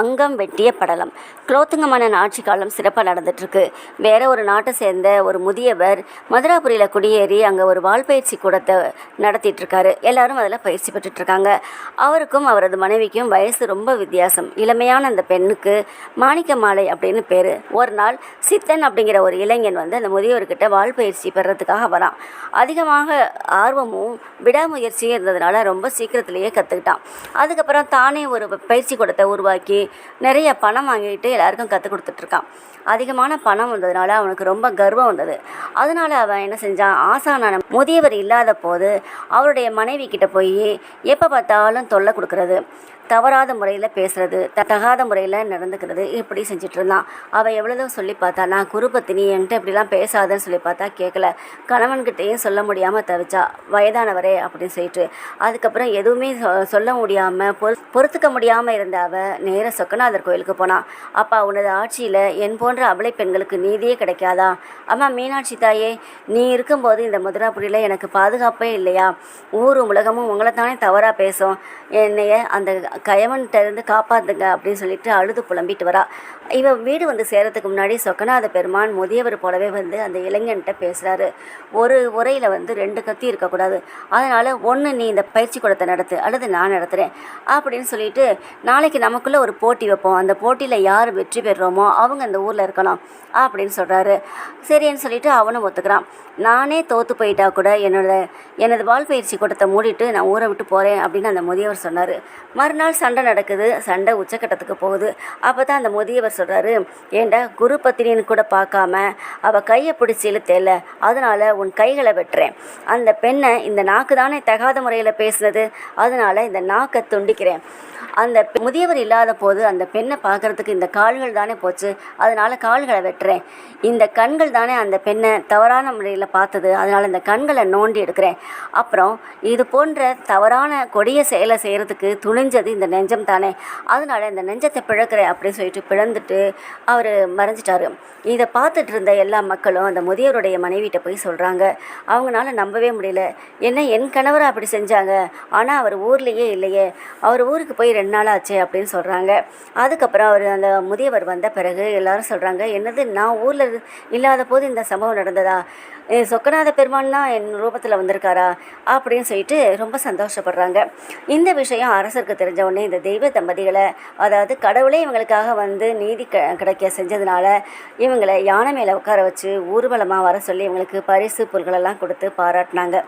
அங்கம் வெட்டிய படலம். குலோத்துங்க மன்னன் ஆட்சி காலம் சிறப்பாக நடந்துட்டுருக்கு. வேற ஒரு நாட்டை சேர்ந்த ஒரு முதியவர் மதுராபுரியில் குடியேறி அங்கே ஒரு வாழ்பயிற்சி கூடத்தை நடத்திட்டுருக்காரு. எல்லாரும் அதில் பயிற்சி பெற்றுட்ருக்காங்க அவருக்கும் அவரது மனைவிக்கும் வயசு ரொம்ப வித்தியாசம். இளமையான அந்த பெண்ணுக்கு மாணிக்க மாலை அப்படின்னு பேர். ஒரு நாள் சித்தன் அப்படிங்கிற ஒரு இளைஞன் வந்து அந்த முதியவர்கிட்ட வாழ்பயிற்சி பெறத்துக்காக வரான். அதிகமாக ஆர்வமும் விடாமுயற்சியும் இருந்ததுனால ரொம்ப சீக்கிரத்திலேயே கற்றுக்கிட்டான் அதுக்கப்புறம் தானே ஒரு பயிற்சி கூடத்தை உருவாக்கி நிறைய பணம் வாங்கிட்டு எல்லாருக்கும் கற்றுக் கொடுத்துட்ருக்கான். அதிகமான பணம் வந்ததுனால அவனுக்கு ரொம்ப கர்வம் வந்தது. அதனால அவன் என்ன செஞ்சான்? ஆசானான முதியவர் இல்லாத போது அவருடைய மனைவி கிட்ட போய் எப்போ பார்த்தாலும் தொல்லை கொடுக்கறது தவறாத முறையில் பேசுகிறது த- தகாத முறையில் நடந்துக்கிறது இப்படி செஞ்சுட்டு இருந்தான் அவள் எவ்வளோ சொல்லி பார்த்தா நான் குருபத்தினி என்கிட்ட இப்படிலாம் பேசாதன்னு சொல்லி பார்த்தா கேட்கல கணவன்கிட்டயும் சொல்ல முடியாமல் தவிச்சா வயதானவரே அப்படின்னு சொல்லிட்டு. அதுக்கப்புறம் எதுவுமே சொ- சொல்ல முடியாமல் பொறு பொறுத்துக்க முடியாமல் இருந்த அவள் நேர சொக்கநாதர் கோயிலுக்கு போனான் அப்பா உனது ஆட்சியில் என் போன்ற அபலை பெண்களுக்கு நீதியே கிடைக்காதா? அம்மா மீனாட்சி தாயே நீ இருக்கும்போது இந்த மதுராபுரியில் எனக்கு பாதுகாப்பே இல்லையா? ஊரும் உலகமும் உங்களை தானே தவறாக பேசும். என்னைய அந்த கயவன்கிட்டருந்து காப்பாத்துங்க அப்படின்னு சொல்லிட்டு அழுது புலம்பிட்டு வரா. இவன் வீடு வந்து சேரத்துக்கு முன்னாடி சொக்கநாத பெருமான் முதியவர் போலவே வந்து அந்த இளைஞன்கிட்ட பேசுகிறாரு ஒரு உரையில் வந்து ரெண்டு கத்தி இருக்கக்கூடாது. அதனால் ஒன்று நீ இந்த பயிற்சி கூடத்தை நடத்து அல்லது நான் நடத்துகிறேன் அப்படின்னு சொல்லிட்டு நாளைக்கு நமக்குள்ளே ஒரு போட்டி வைப்போம். அந்த போட்டியில் யார் வெற்றி பெறுறோமோ அவங்க இந்த ஊரில் இருக்கணும் அப்படின்னு சொல்கிறாரு சரின்னு சொல்லிட்டு அவனும் ஒத்துக்கிறான். நானே தோற்று போயிட்டா கூட என்னோட எனது வாழ்பயிற்சி கூட்டத்தை மூடிட்டு நான் ஊரை விட்டு போகிறேன் அப்படின்னு அந்த முதியவர் சொன்னார். மறுநாள் சண்டை நடக்குது. சண்டை உச்சக்கட்டத்துக்கு போகுது. அப்போ தான் அந்த முதியவர் சொல்கிறாரு ஏண்டா குரு பத்தினின்னு கூட பார்க்காம அவள் கையை பிடிச்சி இழுத்தேல அதனால் உன் கைகளை வெட்டுறேன். அந்த பெண்ணை இந்த நாக்கு தானே தகாத முறையில் பேசுனது? அதனால் இந்த நாக்கை துண்டிக்கிறேன். அந்த முதியவர் இல்லாத போது அந்த பெண்ணை பார்க்கறதுக்கு இந்த கால்கள் தானே போச்சு. அதனால கால்களை வெட்டுறேன். இந்த கண்கள் தானே அந்த பெண்ணை தவறான முறையில் பார்த்தது. அதனால இந்த கண்களை நோண்டி எடுக்கிறேன். அப்புறம் இது போன்ற தவறான கொடிய செயலை செய்கிறதுக்கு துணிஞ்சது இந்த நெஞ்சம் தானே. அதனால இந்த நெஞ்சத்தை பிழக்கிறேன் அப்படின்னு சொல்லிட்டு பிளந்துட்டு அவர் மறைஞ்சிட்டாரு. இதை பார்த்துட்டு இருந்த எல்லா மக்களும் அந்த முதியவருடைய மனைவிட்ட போய் சொல்கிறாங்க அவங்களால நம்பவே முடியல. என்ன என் கணவரை அப்படி செஞ்சாங்க? ஆனால் அவர் ஊர்லேயே இல்லையே. அவர் ஊருக்கு போய் ரெண்டு நாள் ஆச்சு அப்படின்னு சொல்கிறாங்க அதுக்கப்புறம் அவர் அந்த முதியவர் வந்த பிறகு எல்லாரும் சொல்கிறாங்க என்னது நான் ஊரில் இல்லாத போது இந்த சம்பவம் நடந்ததா? சொக்கநாத பெருமான் தான் என் ரூபத்தில் வந்திருக்காரா? அப்படின்னு சொல்லிட்டு ரொம்ப சந்தோஷப்படுறாங்க. இந்த விஷயம் அரசருக்கு தெரிஞ்ச உடனே இந்த தெய்வ தம்பதிகளை அதாவது கடவுளே இவங்களுக்காக வந்து நீதி க கிடைக்க செஞ்சதுனால இவங்களை யானை மேலே உட்கார வச்சு ஊர்வலமாக வர சொல்லி இவங்களுக்கு பரிசு பொருட்களெல்லாம் கொடுத்து பாராட்டினாங்க.